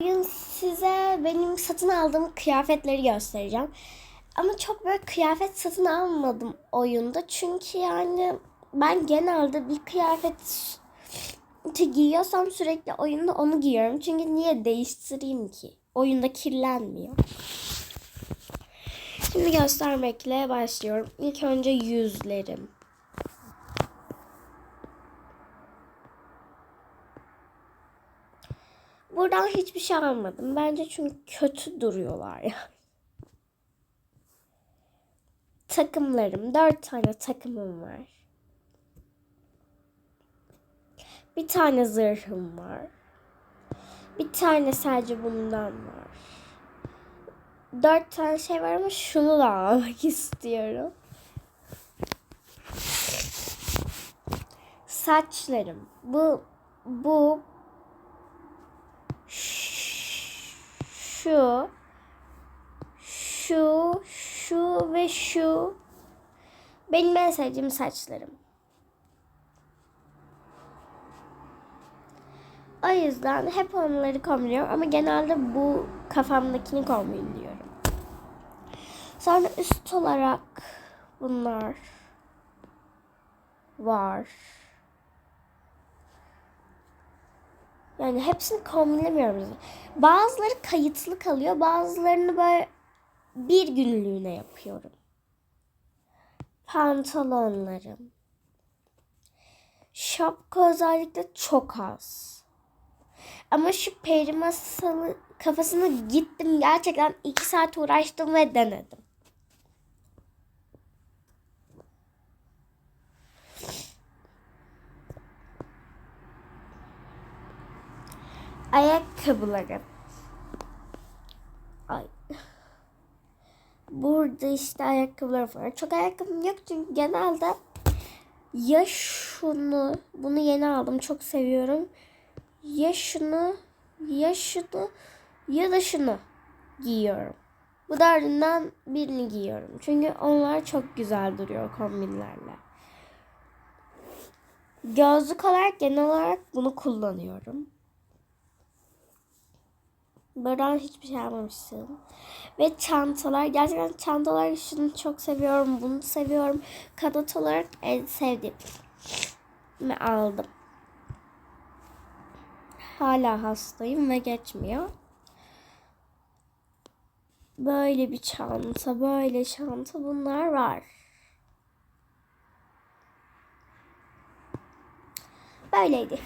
Bugün size benim satın aldığım kıyafetleri göstereceğim. Ama çok böyle kıyafet satın almadım oyunda. Çünkü yani ben genelde bir kıyafet giyiyorsam sürekli oyunda onu giyiyorum. Çünkü niye değiştireyim ki? Oyunda kirlenmiyor. Şimdi göstermekle başlıyorum. İlk önce yüzlerim. Buradan hiçbir şey almadım. Bence çünkü kötü duruyorlar ya. Takımlarım. Dört tane takımım var. Bir tane zırhım var. Bir tane sadece bundan var. Dört tane şey var ama şunu da almak istiyorum. Saçlarım. Bu bu şu şu şu ve şu benim en sevdiğim saçlarım. O yüzden hep onları kombinliyorum ama genelde bu kafamdakini kombinliyorum. Sonra üst olarak bunlar var. Yani hepsini kombinlemiyorum. Bazıları kayıtlı kalıyor. Bazılarını böyle bir günlüğüne yapıyorum. Pantolonlarım. Şapka özellikle çok az. Ama şu peri masalı kafasına gittim. Gerçekten iki saat uğraştım ve denedim. Ayakkabılarım. Ay. Burada işte ayakkabılar var. Çok ayakkabım yok çünkü genelde ya şunu, bunu yeni aldım çok seviyorum. Ya şunu, ya şunu ya da şunu giyiyorum. Bu dördünden birini giyiyorum. Çünkü onlar çok güzel duruyor kombinlerle. Gözlük olarak genel olarak bunu kullanıyorum. Buradan hiçbir şey almamışsın. Ve çantalar. Gerçekten çantalar şunu çok seviyorum. Bunu seviyorum. Kanat olarak en sevdiğim. Ve aldım. Hala hastayım ve geçmiyor. Böyle bir çanta, böyle çanta bunlar var. Böyleydi.